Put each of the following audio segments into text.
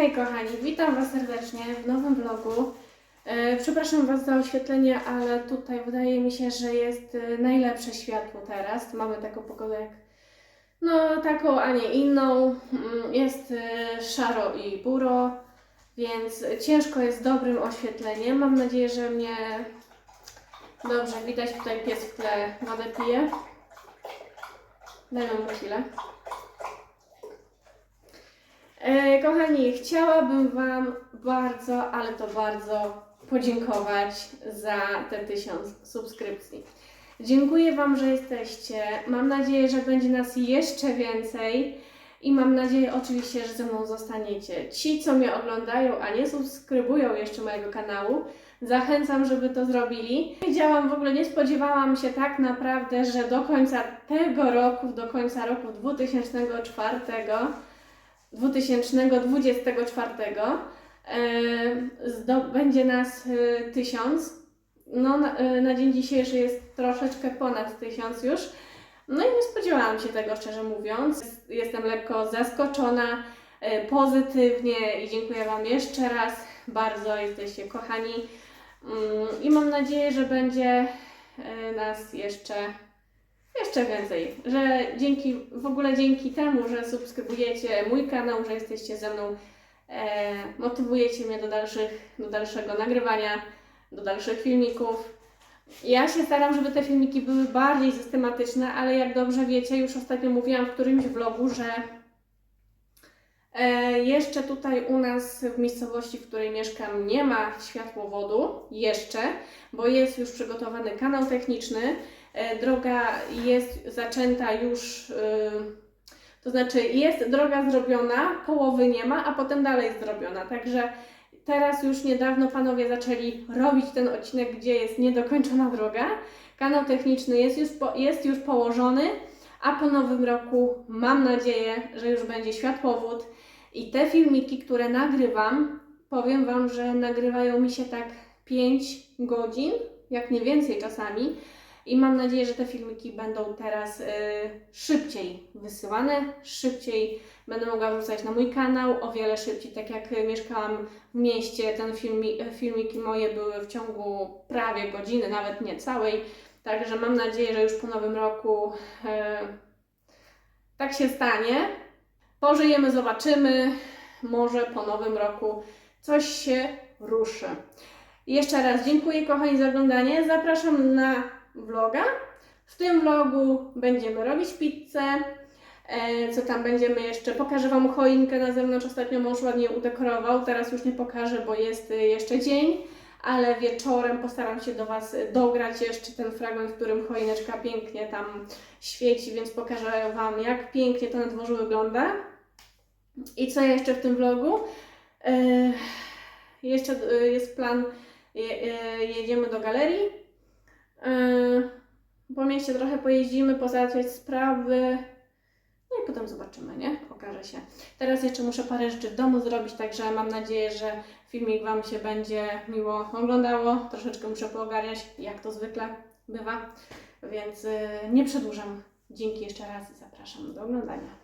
Hej kochani, witam Was serdecznie w nowym vlogu. E, przepraszam Was za oświetlenie, ale tutaj wydaje mi się, że jest e, najlepsze światło teraz. Mamy taką pogodę jak no taką, a nie inną. Mm, Jest e, szaro i buro, więc ciężko jest dobrym oświetleniem. Mam nadzieję, że mnie dobrze widać. Tutaj pies w tle wodę pije. Dajmy mu chwilę. E, kochani, chciałabym Wam bardzo, ale to bardzo podziękować za te tysiąc subskrypcji. Dziękuję Wam, że jesteście. Mam nadzieję, że będzie nas jeszcze więcej i mam nadzieję oczywiście, że ze mną zostaniecie. Ci, co mnie oglądają, a nie subskrybują jeszcze mojego kanału, zachęcam, żeby to zrobili. Wiedziałam, w ogóle nie spodziewałam się tak naprawdę, że do końca tego roku, do końca roku 2004 2024 e, zdo- będzie nas e, tysiąc. No, na, e, na dzień dzisiejszy jest troszeczkę ponad tysiąc już. No i nie spodziewałam się tego, szczerze mówiąc. Jestem lekko zaskoczona pozytywnie i dziękuję Wam jeszcze raz bardzo. Jesteście kochani. Mm, I mam nadzieję, że będzie nas jeszcze jeszcze więcej, że dzięki, w ogóle dzięki temu, że subskrybujecie mój kanał, że jesteście ze mną, e, motywujecie mnie do, dalszych, do dalszego nagrywania, do dalszych filmików. Ja się staram, żeby te filmiki były bardziej systematyczne, ale jak dobrze wiecie, już ostatnio mówiłam w którymś vlogu, że e, jeszcze tutaj u nas w miejscowości, w której mieszkam, nie ma światłowodu, jeszcze, bo jest już przygotowany kanał techniczny, droga jest zaczęta już, e, to znaczy jest droga zrobiona, połowy nie ma, a potem dalej jest zrobiona. Także teraz już niedawno panowie zaczęli robić ten odcinek, gdzie jest niedokończona droga. Kanał techniczny jest już, jest już położony, a po nowym roku mam nadzieję, że już będzie światłowód i te filmiki, które nagrywam, powiem Wam, że nagrywają mi się tak 5 godzin, jak nie więcej czasami. I mam nadzieję, że te filmiki będą teraz y, szybciej wysyłane, szybciej będę mogła wrzucać na mój kanał, o wiele szybciej. Tak jak y, mieszkałam w mieście, ten filmi, filmiki moje były w ciągu prawie godziny, nawet nie całej. Także mam nadzieję, że już po nowym roku y, tak się stanie. Pożyjemy, zobaczymy. Może po nowym roku coś się ruszy. Jeszcze raz dziękuję kochani za oglądanie. Zapraszam na vloga. W tym vlogu będziemy robić pizzę. E, co tam będziemy jeszcze? Pokażę Wam choinkę na zewnątrz. Ostatnio mąż ładnie udekorował. Teraz już nie pokażę, bo jest y, jeszcze dzień. Ale wieczorem postaram się do Was dograć jeszcze ten fragment, w którym choineczka pięknie tam świeci, więc pokażę Wam, jak pięknie to na dworzu wygląda. I co jeszcze w tym vlogu? E, jeszcze y, jest plan, je, y, jedziemy do galerii. Yy, po mieście trochę pojeździmy, pozałatwiać sprawy. No i potem zobaczymy, nie? Okaże się. Teraz jeszcze muszę parę rzeczy w domu zrobić, także mam nadzieję, że filmik Wam się będzie miło oglądało. Troszeczkę muszę poogarniać, jak to zwykle bywa, więc yy, nie przedłużam. Dzięki jeszcze raz i zapraszam do oglądania.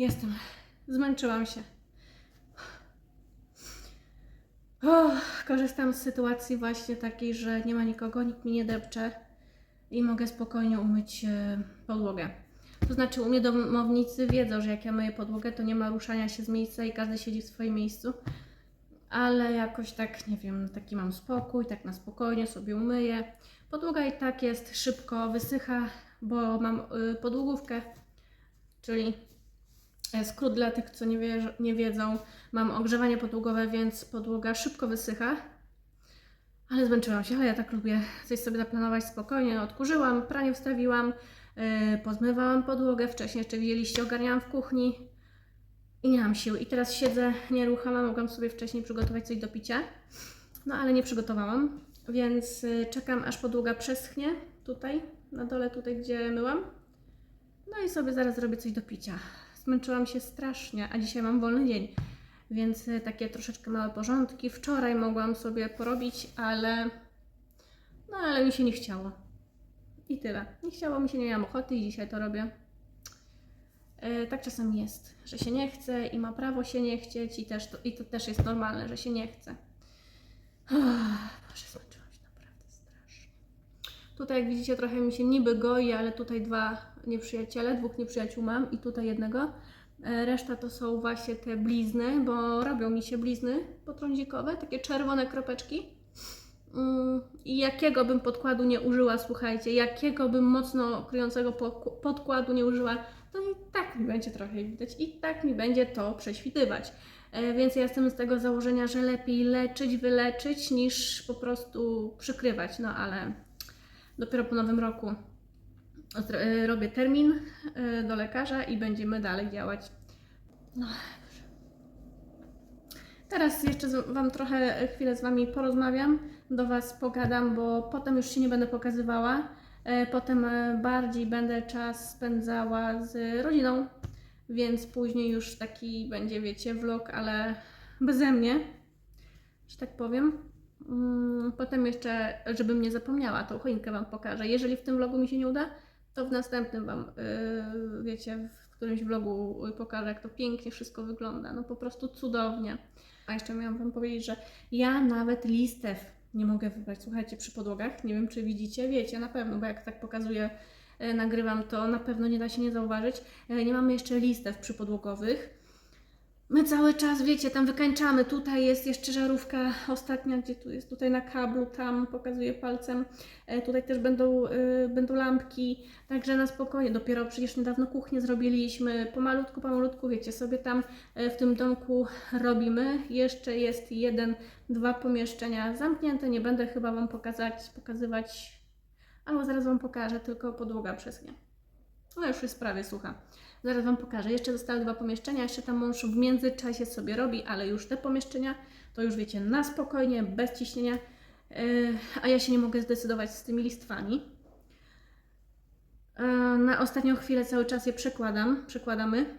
Jestem. Zmęczyłam się. O, korzystam z sytuacji właśnie takiej, że nie ma nikogo, nikt mi nie depcze. i mogę spokojnie umyć e, podłogę. To znaczy, u mnie domownicy wiedzą, że jak ja myję podłogę, to nie ma ruszania się z miejsca i każdy siedzi w swoim miejscu. Ale jakoś tak, nie wiem, taki mam spokój, tak na spokojnie sobie umyję. Podłoga i tak jest szybko wysycha, bo mam y, podłogówkę, czyli skrót dla tych, co nie, wie, nie wiedzą. Mam ogrzewanie podłogowe, więc podłoga szybko wysycha. Ale zmęczyłam się, ale ja tak lubię coś sobie zaplanować spokojnie. Odkurzyłam, pranie wstawiłam, yy, pozmywałam podłogę. Wcześniej jeszcze widzieliście, ogarniałam w kuchni i nie mam sił. I teraz siedzę nieruchoma, mogłam sobie wcześniej przygotować coś do picia, no ale nie przygotowałam, więc yy, czekam aż podłoga przeschnie tutaj, na dole tutaj, gdzie myłam. No i sobie zaraz zrobię coś do picia. Zmęczyłam się strasznie, a dzisiaj mam wolny dzień. Więc y, takie troszeczkę małe porządki. Wczoraj mogłam sobie porobić, ale no ale mi się nie chciało. I tyle. Nie chciało mi się, nie miałam ochoty i dzisiaj to robię. E, tak czasami jest, że się nie chce i ma prawo się nie chcieć i, też to, i to też jest normalne, że się nie chce. Boże, zmęczyłam się naprawdę strasznie. Tutaj jak widzicie trochę mi się niby goi, ale tutaj dwa nieprzyjaciele, dwóch nieprzyjaciół mam i tutaj jednego. E, Reszta to są właśnie te blizny, bo robią mi się blizny potrądzikowe, takie czerwone kropeczki. Mm, I jakiego bym podkładu nie użyła, słuchajcie, jakiego bym mocno kryjącego po- podkładu nie użyła, to i tak mi będzie trochę widać, i tak mi będzie to prześwitywać. E, Więc ja jestem z tego założenia, że lepiej leczyć, wyleczyć, niż po prostu przykrywać. No ale dopiero po nowym roku e, robię termin e, do lekarza i będziemy dalej działać. No. Teraz jeszcze Wam trochę chwilę z Wami porozmawiam, do Was pogadam, bo potem już się nie będę pokazywała. E, Potem e, bardziej będę czas spędzała z rodziną, więc później już taki będzie, wiecie, vlog, ale beze mnie, że tak powiem. Mm, Potem jeszcze, żebym nie zapomniała, tą choinkę Wam pokażę. Jeżeli w tym vlogu mi się nie uda, to w następnym Wam, yy, wiecie, w którymś vlogu pokażę, jak to pięknie wszystko wygląda. No po prostu cudownie. A jeszcze miałam Wam powiedzieć, że ja nawet listew nie mogę wybrać. Słuchajcie, przy podłogach, nie wiem czy widzicie, wiecie na pewno, bo jak tak pokazuję, e, nagrywam, to na pewno nie da się nie zauważyć. E, Nie mamy jeszcze listew przypodłogowych. My cały czas, wiecie, tam wykańczamy. Tutaj jest jeszcze żarówka ostatnia, gdzie tu jest, tutaj na kablu, tam pokazuję palcem. E, Tutaj też będą, y, będą lampki, także na spokojnie. Dopiero przecież niedawno kuchnię zrobiliśmy, pomalutku, pomalutku, wiecie, sobie tam e, w tym domku robimy. Jeszcze jest jeden, dwa pomieszczenia zamknięte, nie będę chyba Wam pokazać, pokazywać, albo zaraz Wam pokażę, tylko podłoga przeschnie. No już jest prawie sucha. Zaraz Wam pokażę. Jeszcze zostały dwa pomieszczenia, jeszcze tam mąż w międzyczasie sobie robi, ale już te pomieszczenia to już wiecie, na spokojnie, bez ciśnienia. Yy, a ja się nie mogę zdecydować z tymi listwami. Yy, Na ostatnią chwilę cały czas je przekładam, przekładamy.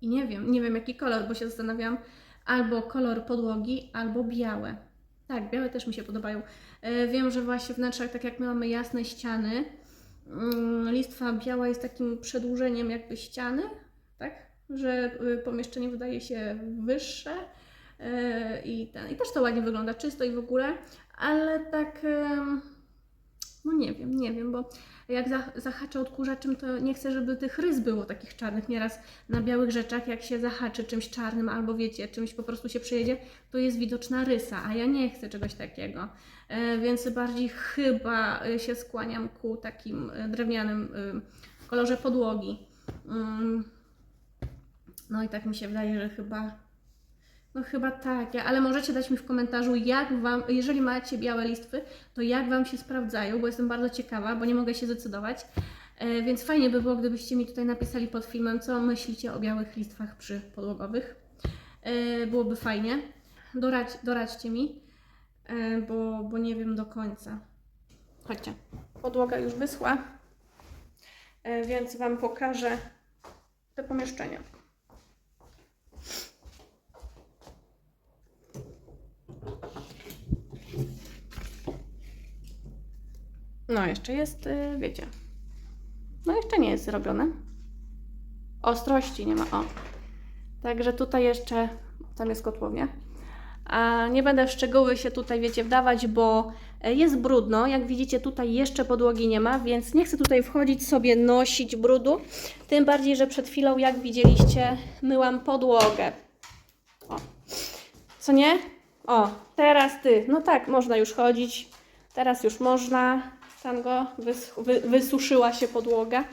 I nie wiem, nie wiem jaki kolor, bo się zastanawiam, albo kolor podłogi, albo białe. Tak, białe też mi się podobają. Yy, Wiem, że właśnie wnętrzach, tak jak my mamy jasne ściany, listwa biała jest takim przedłużeniem jakby ściany, tak? Że y, pomieszczenie wydaje się wyższe yy, i, ten, i też to ładnie wygląda, czysto i w ogóle, ale tak, no nie wiem, nie wiem, bo jak za, zahaczę odkurzaczem, to nie chcę, żeby tych rys było takich czarnych. Nieraz na białych rzeczach, jak się zahaczy czymś czarnym albo wiecie, czymś po prostu się przejedzie, to jest widoczna rysa, a ja nie chcę czegoś takiego. E, więc bardziej chyba e, się skłaniam ku takim e, drewnianym kolorze podłogi. Mm. No i tak mi się wydaje, że chyba no chyba tak, ale możecie dać mi w komentarzu, jak Wam, jeżeli macie białe listwy, to jak Wam się sprawdzają, bo jestem bardzo ciekawa, bo nie mogę się zdecydować. E, więc fajnie by było, gdybyście mi tutaj napisali pod filmem, co myślicie o białych listwach przypodłogowych. E, byłoby fajnie. Dorać, doradźcie mi, e, bo, bo nie wiem do końca. Chodźcie. Podłoga już wyschła, więc Wam pokażę te pomieszczenia. No, jeszcze jest, y, wiecie. No, jeszcze nie jest zrobione. Ostrości nie ma. O. Także tutaj jeszcze, tam jest kotłownia. A nie będę w szczegóły się tutaj, wiecie, wdawać, bo E, Jest brudno, jak widzicie tutaj jeszcze podłogi nie ma, więc nie chcę tutaj wchodzić sobie nosić brudu. Tym bardziej, że przed chwilą, jak widzieliście, myłam podłogę. O. Co nie? O, teraz ty. No tak, można już chodzić. Teraz już można. Wysuszyła się podłoga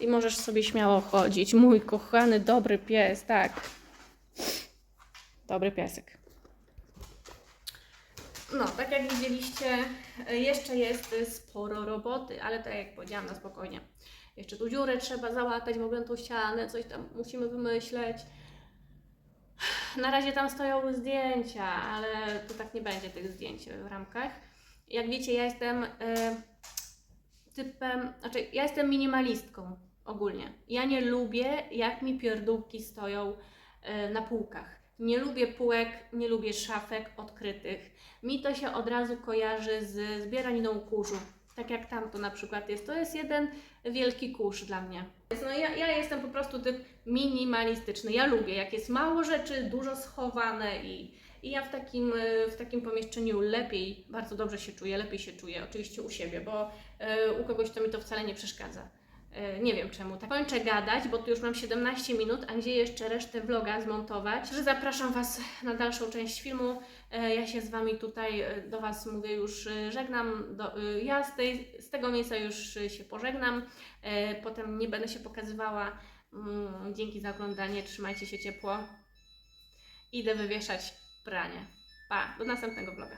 i możesz sobie śmiało chodzić. Mój kochany, dobry pies, tak. Dobry piesek. No, tak jak widzieliście, e, jeszcze jest sporo roboty, ale tak jak powiedziałam, na spokojnie. Jeszcze tu dziurę trzeba załatać w ogóle tą ścianę, coś tam musimy wymyśleć. Na razie tam stoją zdjęcia, ale to tak nie będzie tych zdjęć w ramkach. Jak wiecie, ja jestem e, typem, znaczy ja jestem minimalistką ogólnie. Ja nie lubię, jak mi pierdółki stoją e, na półkach. Nie lubię półek, nie lubię szafek odkrytych. Mi to się od razu kojarzy z zbieraniną kurzu. Tak jak tamto na przykład jest. To jest jeden wielki kurz dla mnie. No ja, ja jestem po prostu typ minimalistyczny. Ja lubię, jak jest mało rzeczy, dużo schowane i, i ja w takim, e, w takim pomieszczeniu lepiej, bardzo dobrze się czuję, lepiej się czuję, oczywiście u siebie, bo e, u kogoś to mi to wcale nie przeszkadza. E, Nie wiem czemu. Tak kończę gadać, bo tu już mam 17 minut, a gdzie jeszcze resztę vloga zmontować. Że zapraszam Was na dalszą część filmu. Ja się z Wami tutaj do Was mówię już żegnam. Do, ja z, tej, z tego miejsca już się pożegnam. Potem nie będę się pokazywała. Mm, Dzięki za oglądanie. Trzymajcie się ciepło. Idę wywieszać pranie. Pa, do następnego vloga.